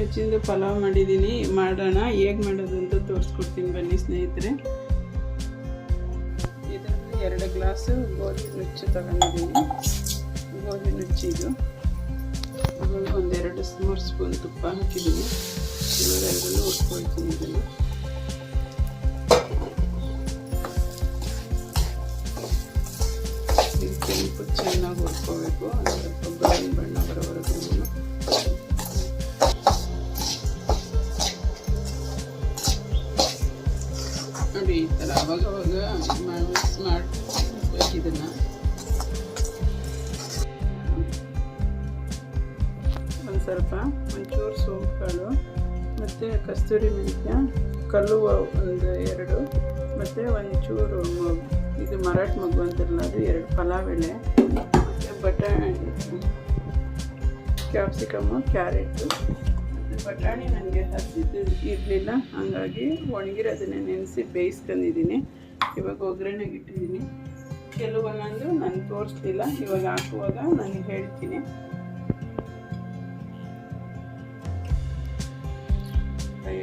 ನುಚ್ಚಿಂದು ಪಲಾವ್ ಮಾಡಿದ್ದೀನಿ ಮಾಡೋಣ, ಹೇಗೆ ಮಾಡೋದು ಅಂತ ತೋರಿಸ್ಕೊಡ್ತೀನಿ ಬನ್ನಿ ಸ್ನೇಹಿತರೆ. ಇದರಲ್ಲಿ ಎರಡು ಗ್ಲಾಸು ಗೋಧಿ ನುಚ್ಚು ತಗೊಂಡಿದ್ದೀನಿ. ಗೋಧಿ ನುಚ್ಚಿದು ಒಂದೆರಡು ಮೂರು ಸ್ಪೂನ್ ತುಪ್ಪ ಹಾಕಿದ್ದೀನಿ. ಇವರೆಲ್ಲ ಉಟ್ಕೊಳ್ತೀನಿ ಇದನ್ನು. ಚೆನ್ನಾಗಿ ಒಂದು ಸ್ವಲ್ಪ ಸ್ವಲ್ಪ, ಒಂಚೂರು ಸೋಂಪು ಕಾಳು ಮತ್ತು ಕಸ್ತೂರಿ ಮೆಂತ್ಯ, ಕಲ್ಲುವ ಒಂದು ಎರಡು, ಮತ್ತು ಒಂಚೂರು ಇದು ಮರಾಠ ಮಗು ಅಂತಿರಲ್ಲ, ಅದು ಎರಡು ಪಲಾವ್ ಎಲೆ ಮತ್ತು ಬಟಾಣಿ ಕ್ಯಾಪ್ಸಿಕಮ್ಮು ಕ್ಯಾರೆಟು, ಮತ್ತು ಬಟಾಣಿ ನನಗೆ ಹಸಿದ್ದು ಇರಲಿಲ್ಲ, ಹಾಗಾಗಿ ಒಣಗಿರೋದನ್ನೇ ನೆನೆಸಿ ಬೇಯಿಸ್ಕೊಂಡಿದ್ದೀನಿ ಇವಾಗ ಒಗ್ಗರಣೆಗೆ ಇಟ್ಟಿದ್ದೀನಿ. ಕೆಲವೊಂದೊಂದು ನಾನು ತೋರಿಸ್ಲಿಲ್ಲ, ಇವಾಗ ಹಾಕುವಾಗ ನಾನು ಹೇಳ್ತೀನಿ.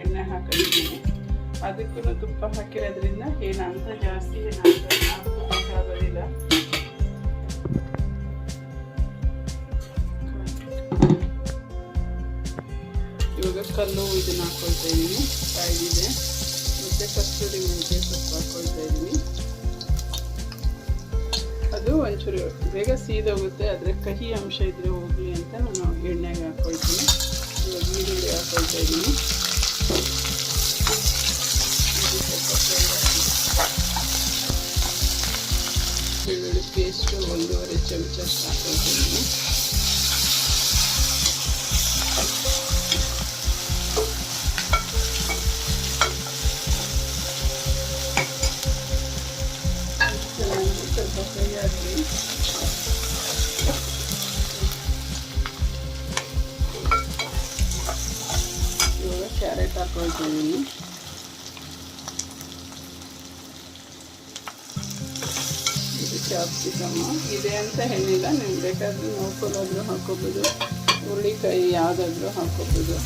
ಎಣ್ಣೆ ಹಾಕಿದ್ದೀನಿ ಅದಕ್ಕೂ ತುಪ್ಪ ಹಾಕಿರೋದ್ರಿಂದ ಏನಂತ ಜಾಸ್ತಿ ಏನು ಹಾಕಬೇಕಾಗೋದಿಲ್ಲ ಇವಾಗ ಕಲ್ಲು ಇದನ್ನ ಹಾಕೊಳ್ತಾ ಇದ್ದೀನಿ ಕಾಯ್ದಿದೆ. ಮತ್ತು ಕಸ್ತೂರಿ ಮೆಂತ್ಯ ಸೊಪ್ಪು ಹಾಕೊಳ್ತಾ ಇದ್ದೀನಿ ಅದು ಒಂಚೂರು ಬೇಗ ಸೀದೋಗುತ್ತೆ. ಆದರೆ ಕಹಿ ಅಂಶ ಇದ್ರೆ ಹೋಗಲಿ ಅಂತ ನಾನು ಎಣ್ಣೆಗೆ ಹಾಕ್ಕೊಳ್ತೀನಿ ಇವಾಗ ಈರುಳ್ಳಿ ಹಾಕೊಳ್ತಾ ಇದ್ದೀನಿ ಬೆಳ್ಳುಳ್ಳಿ ಪೇಸ್ಟು ಒಂದೂವರೆ ಚಮಚ ಅಷ್ಟು ಹಾಕ್ಕೊಳ್ತಾ ಇದ್ದೀನಿ ಚೆನ್ನಾಗಿ ಸ್ವಲ್ಪ ಫ್ರೈ ಆಗಲಿ ಇವಾಗ ಕ್ಯಾರೆಟ್ ಹಾಕೊಳ್ತಾ ಇದ್ದೀನಿ ಇದು ಕ್ಯಾಪ್ಸಿಕಮ್ಮು ಇದೆ ಅಂತ ಹೇಳಿಲ್ಲ ನೀವು ಬೇಕಾದರೂ ನೋಡ್ಕೊಳ್ಳೋದ್ರು ಹಾಕೋಬೋದು ಹುರುಳಿಕಾಯಿ ಯಾವುದಾದ್ರೂ ಹಾಕೋಬೋದು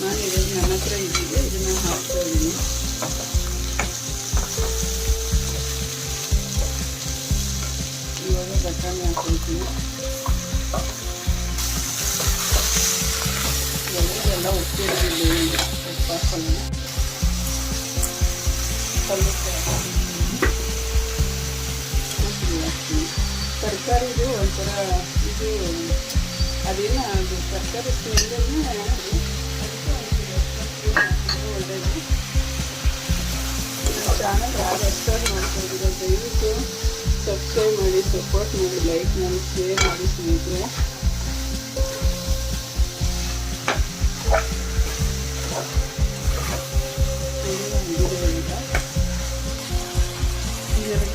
ನಾನು ಇದು ನನ್ನ ಹತ್ರ ಇದ್ದಿದೆ ಇದನ್ನು ಹಾಕ್ತಾ ಇದ್ದೀನಿ. ಇವಾಗ ಬಟಾಣಿ ಹಾಕೊಳ್ತೀನಿ ಎಲ್ಲ ಉಪ್ಪಿರೋದಿಲ್ಲ ಉಪ್ಪು ಹಾಕೊಳ್ಳೋಣ ಕಲ್ಲು ಇದು ಅದೇನು ಅದು ತರಕಾರಿ ಸ್ಮೆಲ್ಲನ್ನು ಅದಕ್ಕೆ ಒಳ್ಳೆಯದು ಚಾನಲ್ ಯಾರು ಅಷ್ಟಾಗಿ ನೋಡ್ಕೊಂಡಿರೋ ದಯವಿಟ್ಟು ಸಬ್ಸ್ಕ್ರೈಬ್ ಮಾಡಿ ಸಪೋರ್ಟ್ ಮಾಡಿ ಲೈಕ್ ಮಾಡಿ ಶೇರ್ ಮಾಡಿ ಸ್ನೇಹಿತರೆ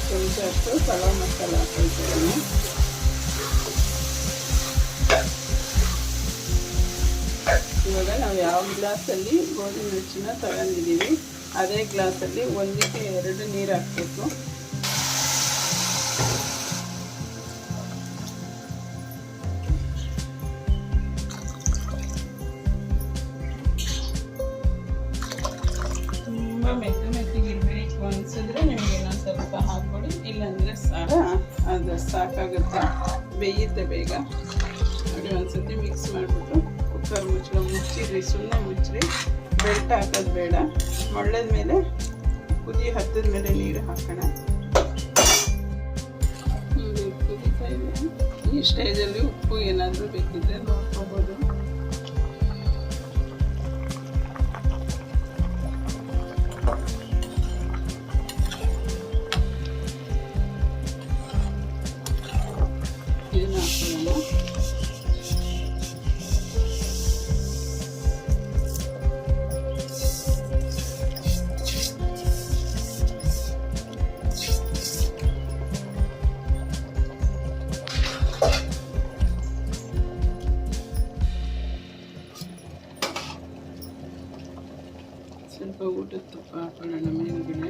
ಚಮಚ ಅಷ್ಟು ಪಲಾವ್ ಮಸಾಲ ಹಾಕೊಳ್ತಾ ಇವಾಗ ನಾವು ಯಾವ ಗ್ಲಾಸಲ್ಲಿ ಗೋಧಿ ನುಚ್ಚಿನ ತಗೊಂಡಿದ್ದೀವಿ ಅದೇ ಗ್ಲಾಸಲ್ಲಿ ಒಂದಕ್ಕೆ ಎರಡು ನೀರು ಹಾಕಬೇಕು. ತುಂಬ ಮೆತ್ತ ಇರಬೇಕು ಅನಿಸಿದ್ರೆ ನಿಮಗೆ ಇನ್ನೊಂದು ಸ್ವಲ್ಪ ಹಾಕ್ಕೊಡಿ ಇಲ್ಲಾಂದರೆ ಸಾರ ಅದು ಸಾಕಾಗುತ್ತೆ. ಬೇಯುತ್ತೆ ಬೇಗ. ನೋಡಿ ಒಂದ್ಸತಿ ಮಿಕ್ಸ್ ಮಾಡಿಬಿಟ್ಟು. ಕುಕ್ಕರ್ ಮುಚ್ಚಳ ಮುಚ್ಚಿರಿ ಸುಮ್ಮನೆ ಮುಚ್ಚಿರಿ. ಬೆಲ್ಟ್ ಹಾಕೋದು ಬೇಡ. ಮಳ್ಳದ ಮೇಲೆ ಕುದಿ ಹತ್ತದ ಮೇಲೆ ನೀರು ಹಾಕೋಣ. ಕುದೀತಾ ಇದೆ ಈ ಸ್ಟೇಜಲ್ಲಿ ಉಪ್ಪು ಏನಾದರೂ ಬೇಕಿದ್ರೆ ನೋಡ್ಕೋಬೋದು ತುಪ್ಪ ಹಾಕೊಳ್ಳೋಣ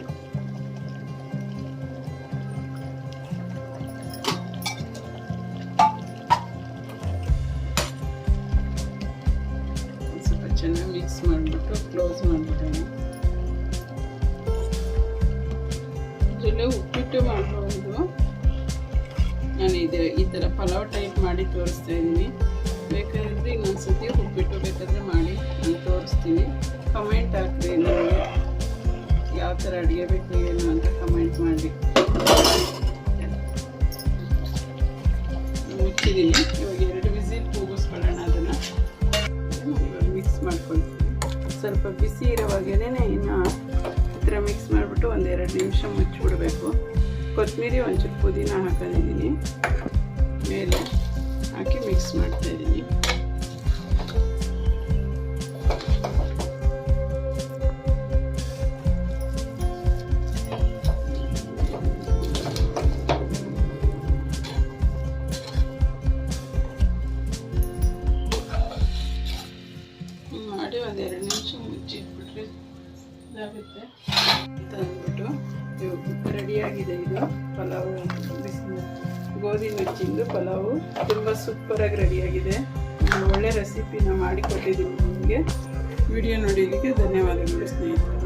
ಸ್ವಲ್ಪ ಚೆನ್ನಾಗಿ ಮಿಕ್ಸ್ ಮಾಡಿಬಿಟ್ಟು ಕ್ಲೋಸ್ ಮಾಡಿಬಿಡೋಣ. ಇದರಲ್ಲೇ ಉಪ್ಪಿಟ್ಟು ಮಾಡಬಹುದು ನಾನು ಇದು ಈ ಥರ ಪಲಾವ್ ಟೈಪ್ ಮಾಡಿ ತೋರಿಸ್ತಾ ಇದ್ದೀನಿ. ಬೇಕಾದ್ರೆ ಇನ್ನೊಂದ್ಸತಿ ಉಪ್ಪಿಟ್ಟು ಬೇಕಾದರೆ ಮಾಡಿ ಅಡುಗೆ ಬೇಕು ಏನು ಅಂತ ಕಮೆಂಟ್ ಮಾಡಿ. ಮುಚ್ಚಿದ್ದೀನಿ. ಇವಾಗ ಎರಡು ವಿಸಿಲ್ ಕೂಗಿಸ್ಕೊಳ್ಳೋಣ ಅದನ್ನು. ಇವಾಗ ಮಿಕ್ಸ್ ಮಾಡ್ಕೊಳ್ತೀನಿ. ಸ್ವಲ್ಪ ಬಿಸಿ ಇರೋವಾಗೇನೆ ಇನ್ನು ಹತ್ರ ಮಿಕ್ಸ್ ಮಾಡಿಬಿಟ್ಟು ಒಂದೆರಡು ನಿಮಿಷ ಮುಚ್ಚಿಬಿಡಬೇಕು. ಕೊತ್ತಂಬರಿ ಒಂಚೂರು ಪುದೀನ ಹಾಕೊಂಡಿದ್ದೀನಿ ಮೇಲೆ ಹಾಕಿ ಮಿಕ್ಸ್ ಮಾಡ್ತಾ ಪಲಾವು. ಗೋಧಿ ನುಚ್ಚಿಂದು ಪಲಾವು. ತುಂಬ ಸೂಪರಾಗಿ ರೆಡಿಯಾಗಿದೆ ಒಳ್ಳೆ ರೆಸಿಪಿನ ಮಾಡಿಕೊಟ್ಟಿದ್ದೀನಿ ನಿಮಗೆ. ವಿಡಿಯೋ ನೋಡಿದ್ದಕ್ಕೆ ಧನ್ಯವಾದಗಳು ಸ್ನೇಹಿತರೆ.